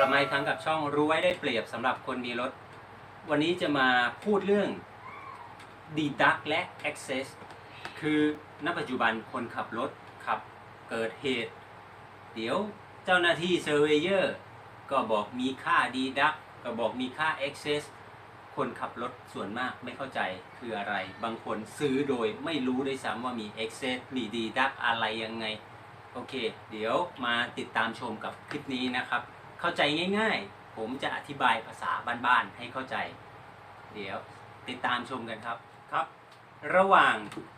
กลับมาอีกครั้งกับช่องรู้ไว้ได้เปรียบสำหรับคนมีรถ วันนี้จะมาพูดเรื่อง deduct และ access คือณปัจจุบันคนขับรถขับเกิดเหตุ เดี๋ยวเจ้าหน้าที่ surveyor ก็บอกมีค่า deduct ก็บอกมีค่า access คนขับรถส่วนมากไม่เข้าใจคืออะไร บางคนซื้อโดยไม่รู้ด้วยซ้ำว่ามี access มี deduct อะไรยังไง โอเค เดี๋ยวมาติดตามชมกับคลิปนี้นะครับ เข้าใจง่าย ๆ ผมจะอธิบายภาษาบ้านๆให้เข้าใจ เดี๋ยวติดตามชมกันครับครับ ระหว่าง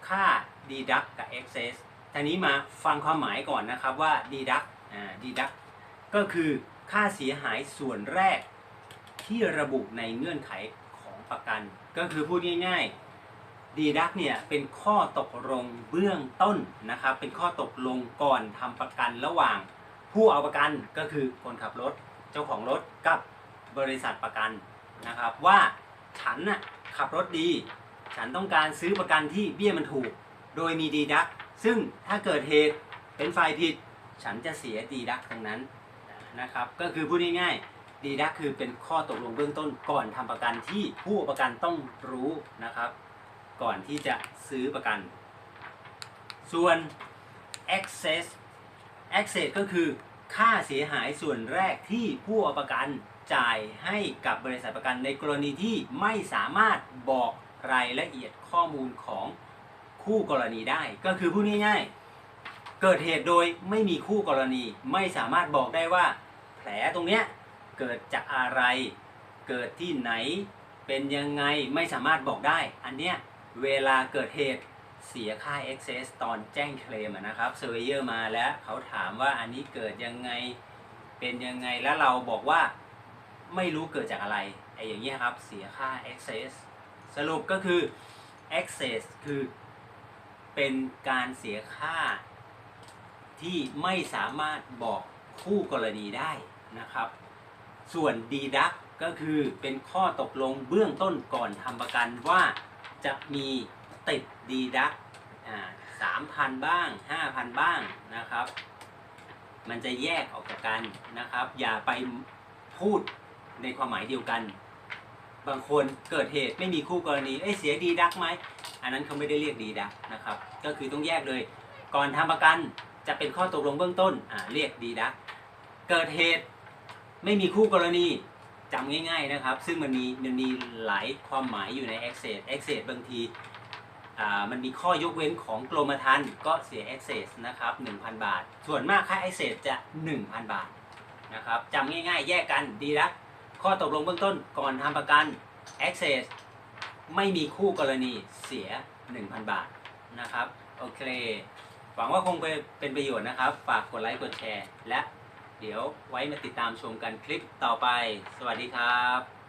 ค่า deduct กับ excess ทีนี้มาฟังความหมายก่อนนะครับว่า deduct อ่า deduct ก็คือค่าเสียหายส่วนแรกที่ระบุในเงื่อนไขของประกัน ก็คือพูดง่ายๆ deduct เนี่ยเป็นข้อตกลงเบื้องต้นนะครับ เป็นข้อตกลงก่อนทำประกันระหว่าง ผู้เอาประกันก็คือคนขับรถเจ้าของรถกับบริษัทประกันนะครับว่าฉันน่ะขับรถดี ฉันต้องการซื้อประกันที่เบี้ยมันถูก โดยมีดีดัก ซึ่งถ้าเกิดเหตุเป็นฝ่ายผิด ฉันจะเสียดีดักทั้งนั้นนะครับก็คือพูดง่ายๆดีดักคือเป็นข้อตกลงเบื้องต้นก่อนทำประกันที่ผู้เอาประกันต้องรู้นะครับ ก่อนที่จะซื้อประกัน ส่วน access access ก็คือค่าเสียหายส่วนแรกที่ผู้เอาประกันจ่ายให้กับบริษัทประกันในกรณีที่ไม่สามารถบอกรายละเอียดข้อมูลของคู่กรณีได้ ก็คือพูดง่ายๆ เกิดเหตุโดยไม่มีคู่กรณี ไม่สามารถบอกได้ว่า แผลตรงเนี้ยเกิดจากอะไร เกิดที่ไหน เป็นยังไงไม่สามารถบอกได้ อันเนี้ยเวลาเกิดเหตุ เสียค่า excess ตอนแจ้งเคลมนะครับ surveyor มาแล้วเขาถามว่าอันนี้เกิดยังไงเป็นยังไงแล้วเราบอกว่าไม่รู้เกิดจากอะไรไอ้อย่างเงี้ครับเสียค่า excess สรุปก็คือ excess คือเป็นการเสียค่าที่ไม่สามารถบอกคู่กรณีได้นะครับ ส่วน deduct ก็คือเป็นข้อตกลงเบื้องต้นก่อนทำประกันว่าจะมี ติด deduct อ่าสามพันบ้างห้าพันบ้างนะครับ มันจะแยกออกจากกันนะครับ อย่าไปพูดในความหมายเดียวกัน บางคนเกิดเหตุไม่มีคู่กรณีเอ้เสียดีดักไหมอันนั้นเขาไม่ได้เรียกดีดักนะครับ ก็คือต้องแยกเลย ก่อนทำประกันจะเป็นข้อตกลงเบื้องต้นอ่าเรียกดีดักเกิดเหตุไม่มีคู่กรณีจำง่าย ๆนะครับ ซึ่งมันมีมันมีหลายความหมายอยู่ใน access access บางที มันมีข้อยกเว้นของกรมธรรม์ก็เสีย access นะครับ1,000 บาท ส่วนมากค่า access จะ 1,000 บาทนะครับจำง่ายๆ แยกกันดีละข้อตกลงเบื้องต้นก่อนทำประกัน access ไม่มีคู่กรณีเสีย 1,000 บาทนะครับโอเคหวังว่าคงเป็นประโยชน์นะครับ ฝากกดไลค์กดแชร์ และเดี๋ยวไว้มาติดตามชมกันคลิปต่อไป สวัสดีครับ